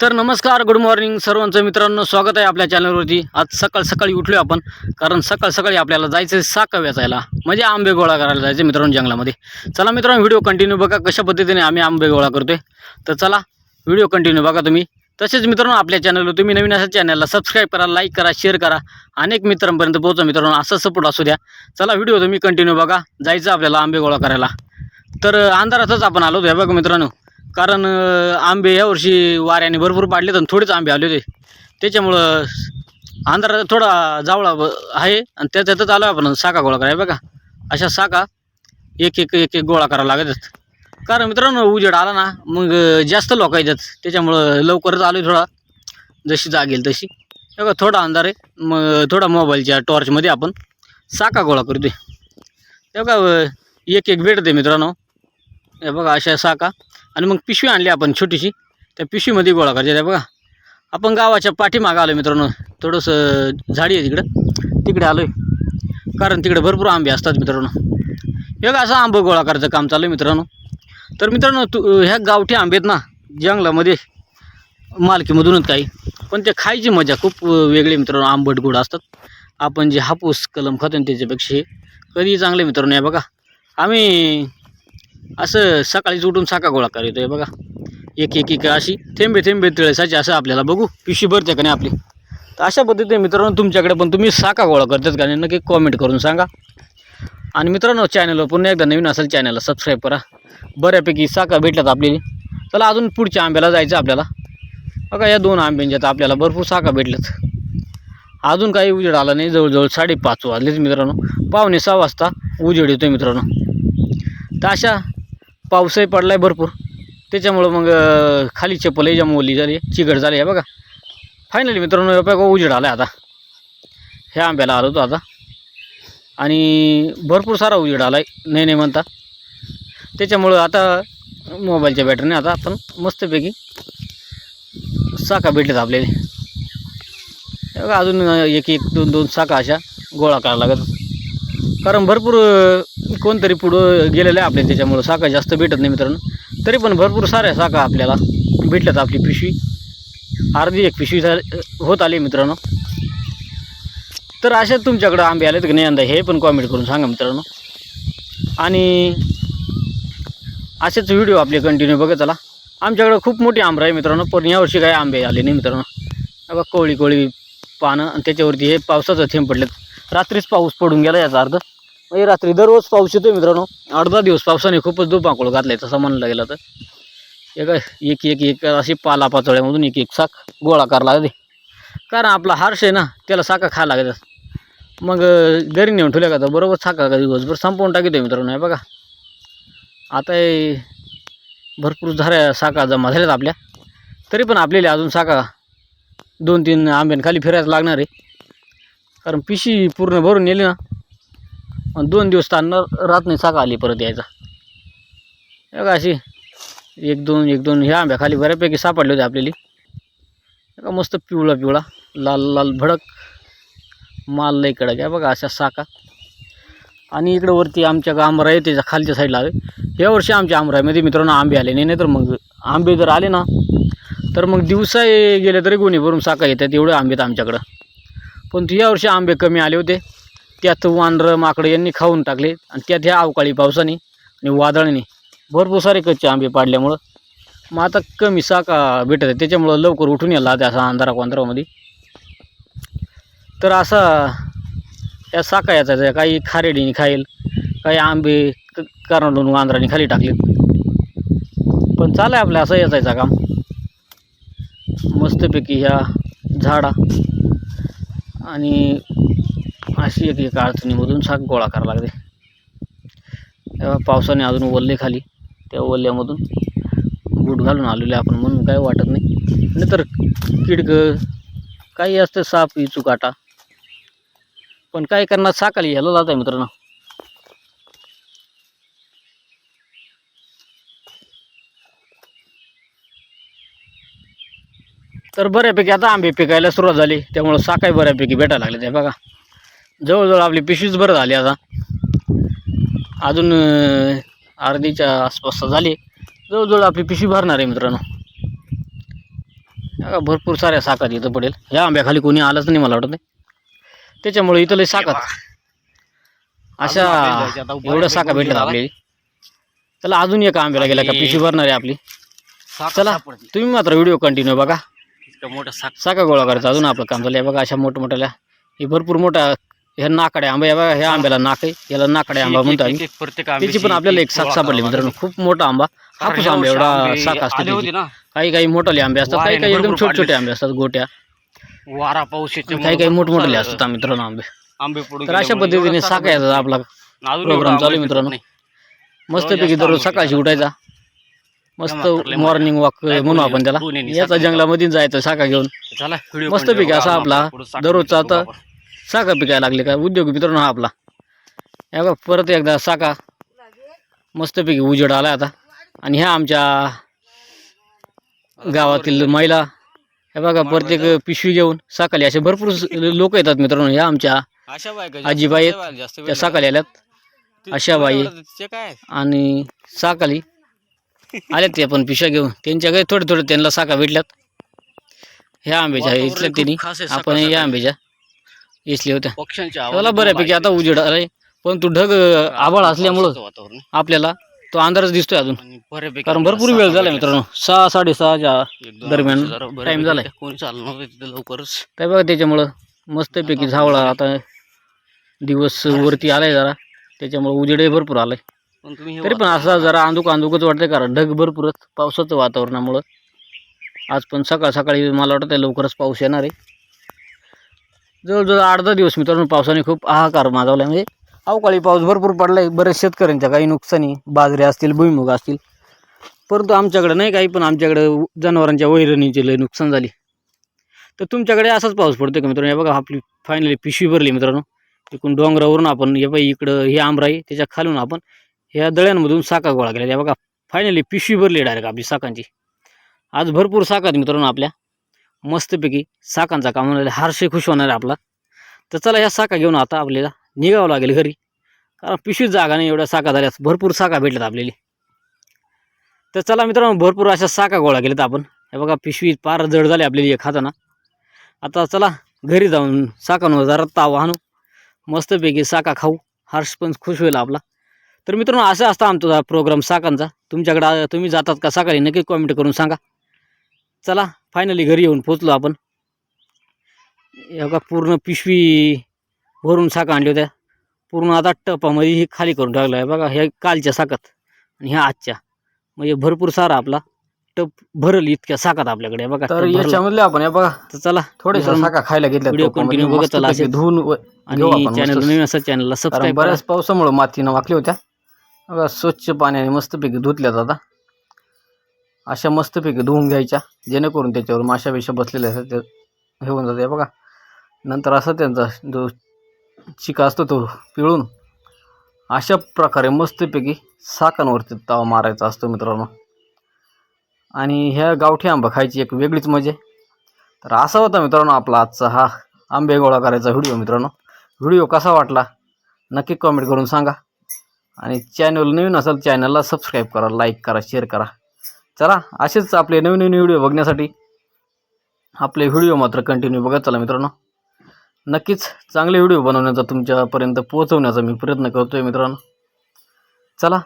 तर नमस्कार good morning सर्वांचं. मित्रांनो स्वागत आहे आपल्या चॅनलवरती आज सकाळ सकाळी उठलो आपण कारण सकाळ सकाळी आपल्याला जायचं आहे साका वेचायला म्हणजे आंबे गोळा करायला जायचं मित्रांनो जंगलामध्ये. चला मित्रांनो व्हिडिओ कंटिन्यू बघा कशा पद्धतीने आम्ही आंबे गोळा करतोय. तर चला व्हिडिओ कंटिन्यू बघा तुम्ही. तसेच मित्रांनो आपल्या चॅनलवर तुम्ही नवीन असा चॅनलला सबस्क्राईब करा लाईक करा शेअर करा. अनेक मित्रांपर्यंत पोहोचा मित्रांनो असा सपोर्ट असू द्या. चला व्हिडिओ तुम्ही कंटिन्यू बघा. जायचं आपल्याला आंबे गोळा करायला. तर अंधारातच आपण आलो होतो. हे बघा मित्रांनो कारण आंबे यावर्षी वाऱ्याने भरपूर पाडलेत आणि थोडेच आंबे आले होते. त्याच्यामुळं अंधारात थोडा जावळा ब- आहे आणि त्याच्यातच आलो आपण साका गोळा करायला बघा. अशा साका एक एक एक एक गोळा करावा लागतात कारण मित्रांनो उजेड आला ना मग जास्त लोक येतात. त्याच्यामुळं लवकरच आलो थोडा. जशी जागेल तशी. हे बघा थोडा अंधार आहे. मग थोडा मोबाईलच्या टॉर्चमध्ये आपण साका गोळा करतोय दे. बघा अं, एक एक भेटते मित्रांनो. हे बघा अशा साका आणि मग पिशवी आणली आपण छोटीशी. त्या पिशवीमध्ये गोळा करायच्या त्या बघा. आपण गावाच्या पाठीमागं आलो मित्रांनो. थोडंसं झाडी आहे तिकडं. तिकडे आलो आहे कारण तिकडे भरपूर आंबे असतात मित्रांनो. हे बघा असं आंबं गोळा करायचं काम चालू आहे मित्रांनो. तर मित्रांनो तू ह्या गावठी आंबे आहेत ना जंगलामध्ये मालकीमधूनच काही. पण ते खायची मजा खूप वेगळी मित्रांनो. आंबट गोड असतात. आपण जे हापूस कलम खातो त्याच्यापेक्षा हे कधी चांगले मित्रांनो. या बघा. आम्ही असं सकाळीच उठून साका गोळा करतो आहे बघा. एक एक एक अशी थेंबे थेंबे तिळसाची असं आपल्याला बघू. पिशी भरते का नाही आपली? तर अशा पद्धतीने मित्रांनो तुमच्याकडे पण तुम्ही साका गोळा करतात का नाही नक्की कॉमेंट करून सांगा. आणि मित्रांनो चॅनलवर पुन्हा एकदा नवीन असेल चॅनलला सबस्क्राईब करा. बऱ्यापैकी साखा भेटल्यात आपल्याला. चला अजून पुढच्या आंब्याला जायचं आपल्याला. बघा या दोन आंब्यांच्या तर आपल्याला भरपूर साखा भेटल्यात. अजून काही उजेड आला नाही जवळजवळ साडेपाच वाजलेच मित्रांनो. पावणे सहा वाजता उजेड येतोय मित्रांनो. तर अशा पाऊसही पडला आहे भरपूर. त्याच्यामुळं मग खाली चप्पलही जाम ओली झाली चिकट झाली आहे बघा. फायनली मित्रांनो हे बघा उजेड आला आहे आता. ह्या आंब्याला आलो होतो आता. आणि भरपूर सारा उजेड आला आहे नाही नाही म्हणता. त्याच्यामुळं आता मोबाईलच्या बॅटरीने आता आपण मस्तपैकी साका भेटलेत आपल्याला. हे बघा अजून एक एक दोन दोन साखा अशा गोळा करायला लागत कारण भरपूर कोणतरी पुढं गेलेलं आहे आपल्या त्याच्यामुळं साखा जास्त भेटत नाही मित्रांनो. तरी पण भरपूर साऱ्या साखा आपल्याला भेटल्यात आपली पिशवी. अर्धी एक पिशवी होत आली मित्रांनो. तर अशा तुमच्याकडं आंबे आलेत की नाही यंदा हे पण कॉमेंट करून सांगा मित्रांनो. आणि असेच व्हिडिओ आपले कंटिन्यू बघत चला. आमच्याकडं खूप मोठी आंबा आहे मित्रांनो पण यावर्षी काही आंबे आले नाही मित्रांनो. बघा कोळी कोळी पानं आणि त्याच्यावरती हे पावसाचं थेंब पडलेत. रात्रीच पाऊस पडून गेला याचा अर्थ. म्हणजे रात्री दररोज पाऊस येतो मित्रांनो. अर्धा दिवस पावसाने खूपच दुपाकुळ घातलाय तसं म्हणलं गेलं तर. एक एक एक एक अशी पाला पाचोळ्यामधून एक एक साक गोळा करायला लागते कारण आपला हार्श आहे ना त्याला साका खायला लागतात मग घरी नेऊन ठेवल्या का तर बरोबर साका का दिवसभर संपवून टाकितो मित्रांनो हे बघा. आता भरपूर झाऱ्या साका जमा झाल्यात आपल्या. तरी पण आपल्याला अजून साका दोन तीन आंब्यांखाली फिरायला लागणार आहे. कारण पिशी पूर्ण भरून नेली ना दोन दिवस ताणणार रात नाही साखा आली परत यायचा. हे अशी एक दोन एक दोन ह्या आंब्याखाली बऱ्यापैकी सापडले होते आपल्याली. का मस्त पिवळा पिवळा लाल लाल भडक. माल लई कडक आहे बघा अशा साखा. आणि इकडं वरती आमच्या आमरा आहे त्याच्या खालच्या साईडला आहे. या वर्षी आमच्या आमरामध्ये मित्रांनो आंबे आले नाही तर मग आंबे जर आले ना तर मग दिवसा गेले तरी गुन्हे भरून साका येतात एवढे आंबे आहेत आमच्याकडं. पण यावर्षी आंबे कमी आले होते. त्यात वानरं माकडं यांनी खाऊन टाकले आणि त्यात ह्या अवकाळी पावसाने आणि वादळाने भरपूर सारे कच्चे आंबे पाडल्यामुळं मग आता कमी साका भेटत आहे. त्याच्यामुळं लवकर उठून यायला त्या असा अंधारा वांदरामध्ये. तर असा या साका याचा काही खारेडीने खाईल काही आंबे क करंडून वांदराने खाली टाकलेत पण चालाय आपलं असं याचायचं काम. मस्तपैकी ह्या झाडा आणि अशी एक एक अडचणीमधून साग गोळा करावा लागते. तेव्हा पावसाने अजून ओलले खाली त्या ओल्यामधून बूट घालून आलेले आपण म्हणून काय वाटत नाही. नंतर किडकं काही असतं साप इचू काटा. पण काय करणार साकाली ह्याला जात आहे मित्रांनो. तर बऱ्यापैकी आता आंबे पिकायला सुरुवात झाली. त्यामुळं साकाय बऱ्यापैकी भेटायला लागले ते बघा. जवळजवळ आपली पिशवीच बरं झाली आता. अजून अर्धीच्या आसपास झाली. जवळजवळ आपली पिशवी भरणार आहे मित्रांनो. भरपूर साऱ्या साकात इथं पडेल. ह्या आंब्याखाली कोणी आलंच नाही मला वाटत. त्याच्यामुळे इथं लय साकात अशा एवढ्या साका भेटल्यात आपल्याला. चला अजून एका आंब्याला गेला का? पिशवी भरणार आहे आपली. चला तुम्ही मात्र व्हिडिओ कंटिन्यू बघा. मोठा साका गोळा करायचा अजून आपलं काम झालं बघा अशा मोठमोठ्याल्या. हे भरपूर मोठा ह्या नाकडे आंबा आहे बघा ह्या आंब्याला नाक आहे याला नाकडे आंबा म्हणतो आम्ही प्रत्येक त्याची पण आपल्याला एक साक सापडली मित्रांनो खूप मोठा आंबा. हापूस आंबा एवढा साक असतो त्याची. काही काही मोठाले आंबे असतात काही काही एकदम छोटे छोटे आंबे असतात गोट्या. वारा पाऊस काही काही भरपूर मोठमोठे सारं असतात मित्रांनो आंबे. आंबे पडून तर अशा पद्धतीने एवढं साका याचा आपला एवढा चालू आहे मित्रांनो. नाही. मस्तपैकी दररोज सकाळची. उठायचा. मस्त मॉर्निंग वॉक म्हणू आपण त्याला. याचा जंगलामध्ये जायचं साका घेऊन. चला व्हिडिओ मस्तपैकी असा. आपला दररोजचा आता साका पिकायला लागले का? उद्योग मित्रांनो हा आपला. हे बघा परत एकदा साका मस्तपैकी उजेड आला आता. आणि ह्या आमच्या गावातील महिला हे बघा प्रत्येक पिशवी घेऊन सकाळी असे भरपूर लोक येतात मित्रांनो ह्या आमच्या आजीबाई त्या सकाळी आल्यात. ते- अशा बाई ते- ते काय? आणि साकाली आल्यात ते पण पिशव्या घेऊन. त्यांच्याकडे थोडे थोडे त्यांना साका भेटल्यात. ह्या आंब्याच्या इथल्या त्यांनी आपण या आंब्याच्या. इथल्या होत्या. पक्ष्यांच्या त्याला आवाजातून बऱ्यापैकी. आता उजेड. आलाय परंतु ढग आभाळ असल्यामुळं आपल्याला तो अंधारच दिसतोय अजून. आणि बऱ्यापैकी कारण भरपूर वेळ झाला. मित्रांनो. सहा साडेसहाच्या एक दोन दरम्यान वर्ष जरा time बऱ्यापैकी झालाय. कोणी तिथे लवकरच? काय बघा त्याच्यामुळं मस्तपैकी झावळा आता दिवस वरती आलाय जरा. त्याच्यामुळे उजेडही भरपूर आलाय. पण तुम्ही हे तरी पण असा जरा अंधुक अंधुकच वाटतंय कारण ढग भरपूरच. पावसाचं वातावरणामुळं. आज पण सकाळ सकाळी मला वाटतं लवकरच पाऊस येणार आहे. जवळजवळ आठ दहा दिवस मित्रांनो पावसाने खूप हाहाकार माजवला म्हणजे अवकाळी पाऊस भरपूर पडला आहे बऱ्याच शेतकऱ्यांच्या काही नुकसानी बाजरी असतील भुईमुग असतील. परंतु आमच्याकडे नाही काही पण आमच्याकडे जनावरांच्या वैरणीची लय नुकसान झाली. तर तुमच्याकडे असाच पाऊस पडतो का मित्रांनो? हे बघा आपली फायनली पिशवी भरली मित्रांनो. तिकडून डोंगरावरून आपण हे बाई इकडं हे आमराई त्याच्या खालून आपण ह्या दळ्यांमधून साका गोळा केल्या. त्या बघा फायनली पिशवी भरली डायरेक्ट आपली साकांची. आज भरपूर साखा मित्रांनो आपल्या. मस्तपैकी साकांचा काम होणार आहे. खुश होणार आहे आपला. तर चला ह्या साका घेऊन आता आपल्याला निघावं लागेल घरी. कारण पिशवीत जागा नाही एवढ्या साका झाल्यास भरपूर साका भेटल्यात आपल्याला. तर चला मित्रांनो भरपूर अशा साका गोळा केल्यात आपण. हे बघा पिशवी पार जड झाली आपल्याला एक खाताना आता चला घरी जाऊन साकांवर जरा ताव आणू. मस्तपैकी साका खाऊ. हर्ष पण खुश होईल आपला. तर मित्रांनो असं असतं आमचा प्रोग्राम साकांचा. तुमच्याकडे तुम्ही जातात का सकाळी नक्की कॉमेंट करून सांगा. चला फायनली घरी येऊन पोचलो आपण. बघा पूर्ण पिशवी भरून साका आणल्या होत्या. पूर्ण आता टपामध्ये ही खाली करून टाकलं आहे बघा ह्या कालच्या साकात आणि ह्या आजच्या. म्हणजे भरपूर सारा आपला टप भरल इतक्या साकात आपल्याकडे. बघा तर याच्यामधले आपण हे बघा. तर चला थोडेसे साका खायला घेतल्या व्हिडिओ कंटिन्यू बघत चला असे धुवून आणि चॅनल नवीन असं चॅनलला सबस्क्राईब बऱ्याच पावसामुळे मातीनं वाकली होत्या. बघा स्वच्छ पाण्याने मस्तपैकी धुतल्यात आता. अशा मस्तपैकी धुवून घ्यायच्या जेणेकरून त्याच्यावर माशा बिशा बसलेल्या असतात ते हे होऊन जाते. बघा नंतर असा त्यांचा जो चिका असतो तो पिळून अशा प्रकारे मस्तपैकी साकांवरती तवा मारायचा असतो मित्रांनो. आणि ह्या गावठी आंबा खायची एक वेगळीच मजा तर असा होता मित्रांनो आपला आजचा हा आंबे गोळा करायचा व्हिडिओ मित्रांनो. व्हिडिओ कसा वाटला नक्की कमेंट करून सांगा. आणि चॅनल नवीन असेल चॅनलला सबस्क्राईब करा लाईक करा शेअर करा. चला असेच आपले नवीन नवीन व्हिडिओ बघण्यासाठी आपले व्हिडिओ मात्र कंटिन्यू बघत चला मित्रांनो. नक्कीच चांगले व्हिडिओ बनवण्याचा तुमच्यापर्यंत पोहोचवण्याचा मी प्रयत्न करतो आहे मित्रांनो. चला